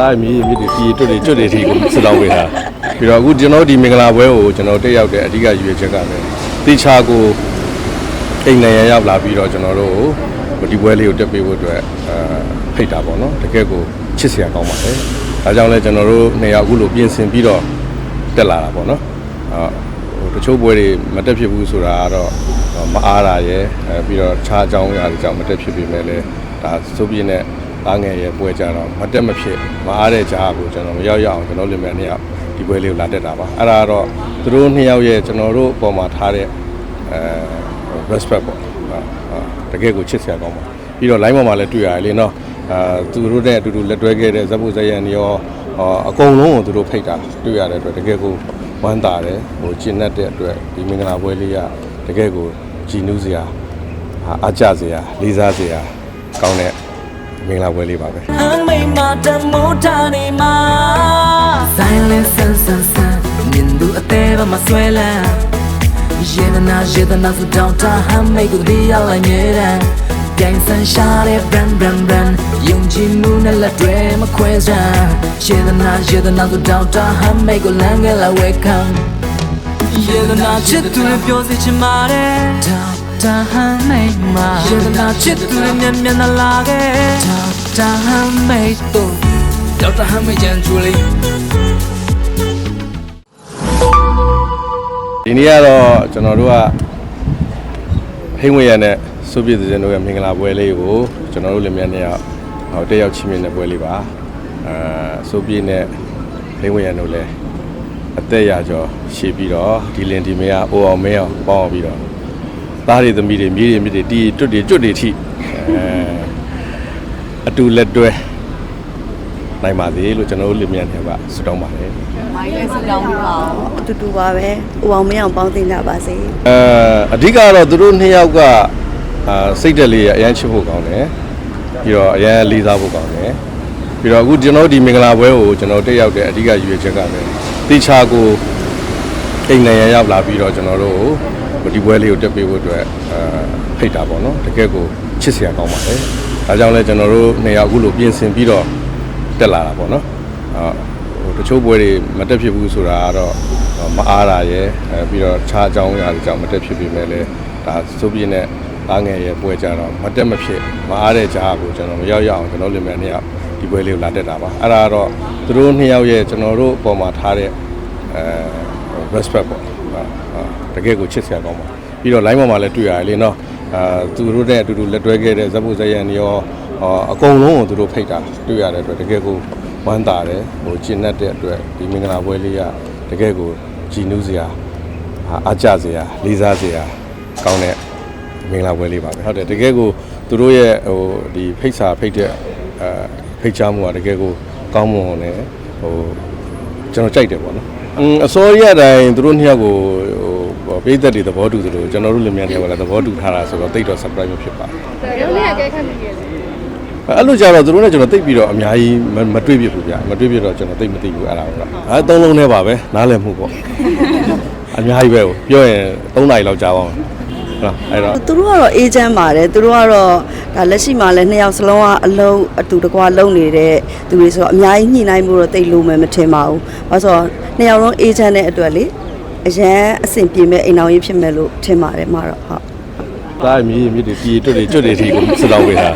သားမြေမြစ်တွေဒီတွတ်တွေကျွတ်တွေအထိကိုစစ်တောင်းပေးတာပြီးတော့အခုကျွန်တော်ဒီမင်္ဂလာပွဲကိုကျွန်တော်တက်ရောက်တဲ့အဓိကရည်ရွယ်ချက်ကလည်းတေချာကိုအိမ်နေရရောက်လာပြီးတော့ကျွန်တော်တို့ကိုဒီပွဲလေးကိုတက်ပေးဖို့အတွက်အဲဖိတ်တာပေါ့နော်တကယ်ကိုချစ်စရာကောင်းပါတယ်ဒါကြောင့်လဲကျွန်တော်တို့နှစ်ယောက်အခုလိုပြင်ဆင်ပြီးတော့တက်လာတာပေါ့နော်အာဟိုတချို့ပွဲတွေမတက်ဖြစ်ဘူးဆိုတာကတော့မအားတာရယ်အဲပြီးတော့ခြားအကြောင်းအရာတွေကြောင့်မတက်ဖြစ်ပေမဲ့လည်းဒါစိုးပြင်းနဲ့ သားငယ်ရဲ့ပွဲကြတော့မတက်မဖြစ်မအားတဲ့ကြားကိုကျွန်တော်မရောက်ရအောင်ကျွန်တော်လင်မယားနှစ်ယောက်ဒီပွဲလေးကိုလာတက်တာပါအဲ့ဒါကတော့သူတို့နှစ်ယောက်ရဲ့ကျွန်တော်တို့အပေါ်မှာထားတဲ့အဲ respect ပေါ့ဟာဟာတကယ်ကိုချစ်စရာကောင်းပါပြီးတော့ line ပေါ်မှာလည်းတွေ့ရတယ်လေနော်အာသူတို့နဲ့အတူတူလက်တွဲခဲ့တဲ့ဇက်ဖို့ဇက်ရန်တွေရောအာအကုန်လုံးကိုသူတို့ဖိတ်တာတွေ့ရတဲ့အတွက်တကယ်ကိုဝမ်းသာတယ်ဟိုကျင့်တတ်တဲ့အတွက်ဒီမင်္ဂလာပွဲလေးကတကယ်ကိုကြည်နူးစရာအာအားကျစရာလေးစားစရာကောင်းတဲ့ မင်္ဂလာပွဲလေးပါပဲအမိမတမိုးတာနေမှာ Silence sun sun sun မြင်သူအသေးပါမဆွဲလန်းရေဒနာရေဒနာစတောင်းတာဟမ်းမိတ်ကိုဒီရလိုက်မြဲတမ်းပြိုင်ဆန်ရှာတဲ့ brand brand brand ယုံကြည်မှုနဲ့လက်တွေမခွဲစမ်းရေဒနာရေဒနာစတောင်းတာဟမ်းမိတ်ကိုလမ်းကလာ welcome ရေဒနာချစ်သူတွေပြောစီချင်ပါတယ် တောင်းတာဟမ်းမိတ်မှာရေဒနာချစ်သူတွေမျက်မျက်နှာလာခဲ့တောင်းတာဟမ်းမိတ်တို့တောင်းတာဟမ်းမိတ်ချန်ချူလေးဒီနေ့ကတော့ကျွန်တော်တို့ကဟိမ့်ဝေရနဲ့စုပြည့်စင်တို့ရဲ့မင်္ဂလာပွဲလေးကိုကျွန်တော်တို့လင်မြတ်နဲ့ဟောတက်ရောက်ချီးမြှင့်တဲ့ပွဲလေးပါအဲစုပြည့်နဲ့ဟိမ့်ဝေရတို့လည်းအသက်ရကျော်ရှေ့ပြီးတော့ဒီလင်ဒီမေကအိုအောင်မဲအောင်ပေါင်းအောင်ပြီးတော့ သားတွေသမီးတွေမြေးတွေမြစ်တွေတီးတွတ်တွေကျွတ်တွေထိအဲအတူလက်တွဲနိုင်ပါသေးလို့ကျွန်တော်တို့လင်မြတ်နဲ့ကဆုတောင်းပါတယ်မိုင်းလေးစတောင်းပြီးပါအောင်အတူတူပါပဲ။ဦးအောင်မင်းအောင်ပေါင်းသိကြပါစေအဲအဓိကတော့သူတို့နှစ်ယောက်ကအာစိတ်တက်လေးအရန်ချစ်ဖို့ကောင်းတယ်ပြီးတော့အရန်လေးစားဖို့ကောင်းတယ်ပြီးတော့အခုကျွန်တော်တို့ဒီမင်္ဂလာပွဲကိုကျွန်တော်တက်ရောက်တဲ့အဓိကရည်ရွယ်ချက်ကလည်းတေချာကိုအိမ်နေရရောက်လာပြီးတော့ကျွန်တော်တို့ကို ဒီပွဲလေးကိုတက်ပေးဖို့အတွက်အာဖိတ်တာပေါ့နော်တကယ်ကိုချစ်စရာကောင်းပါတယ်ဒါကြောင့်လဲကျွန်တော်တို့နှစ်ယောက်အခုလိုပြင်ဆင်ပြီးတော့တက်လာတာပေါ့နော်အာဟိုတချို့ပွဲတွေမတက်ဖြစ်ဘူးဆိုတာကတော့မအားတာရယ်အဲပြီးတော့ခြားအကြောင်းအရာတွေကြောင့်မတက်ဖြစ်ပေမဲ့လည်းဒါစိုးပြင်းနဲ့သားငယ်ရဲ့ပွဲကြတော့မတက်မဖြစ်မအားတဲ့ကြားကိုကျွန်တော်မရောက်ရအောင်ကျွန်တော်လင်မယားနှစ်ယောက်ဒီပွဲလေးကိုလာတက်တာပါအဲ့ဒါကတော့သူတို့နှစ်ယောက်ရဲ့ကျွန်တော်တို့အပေါ်မှာထားတဲ့အဲ respect ပေါ့ဟာဟာ တကယ်ကိုချစ်စရာကောင်းပါပြီးတော့ line ပေါ်မှာလည်းတွေ့ရတယ်လေနော်အာသူတို့နဲ့အတူတူလက်တွဲခဲ့တဲ့ဇက်ဖို့ဇက်ရန်တွေရောအာအကုန်လုံးကိုသူတို့ဖိတ်တာတွေ့ရတဲ့အတွက်တကယ်ကိုဝမ်းသာတယ်ဟိုကျင့်တတ်တဲ့အတွက်ဒီမင်္ဂလာပွဲလေးကတကယ်ကိုကြည်နူးစရာအာအားကျစရာလေးစားစရာကောင်းတဲ့မင်္ဂလာပွဲလေးပါပဲဟုတ်တယ်တကယ်ကိုသူတို့ရဲ့ဟိုဒီဖိတ်စာဖိတ်တဲ့အဲဖိတ်ချမှုကတကယ်ကိုကောင်းမွန်တယ်ဟိုကျွန်တော်ကြိုက်တယ်ပေါ့နော်။အင်းအစောရတိုင်းသူတို့နှစ်ယောက်ကိုဟို ပေးသက်တွေသဘောတူသလိုကျွန်တော်တို့လည်းမြန်တယ်ကလည်းသဘောတူထားတာဆိုတော့တိတ်တော့ surprise မဖြစ်ပါဘူးရုံးလေးကဲခတ်နေတယ်။အဲ့လိုကြတော့သူတို့နဲ့ကျွန်တော်တိတ်ပြီးတော့အများကြီးမမတွေ့ပြဘူးဗျ။မတွေ့ပြတော့ကျွန်တော်တိတ်မသိဘူးအဲ့ဒါကတော့။အဲသုံးလုံးနဲ့ပါပဲနားလည်မှုပေါ့။အများကြီးပဲကိုပြောရင်3နာရီလောက်ကြာပါအောင်။ဟုတ်လားအဲ့တော့။သူတို့ကတော့အေဂျင့်ပါတယ်။သူတို့ကတော့ဒါလက်ရှိမှာလည်းနှစ်ယောက်စလုံးကအလုံးအတူတကွာလုံးနေတဲ့သူတွေဆိုတော့အများကြီးညှိနှိုင်းမှုတော့တိတ်လို့မယ်မထင်ပါဘူး။ဘာလို့ဆိုတော့နှစ်ယောက်လုံးအေဂျင့်တဲ့အတွက်လေ အရန်အဆင်ပြေမဲ့အိမ်အောင်ရေးဖြစ်မဲ့လို့ထင်ပါတယ်မှာတော့ဟုတ်သားမြေမြစ်တွေဒီတွတ်တွေကျွတ်တွေအထိကိုစစ်တောင်းပေးတာ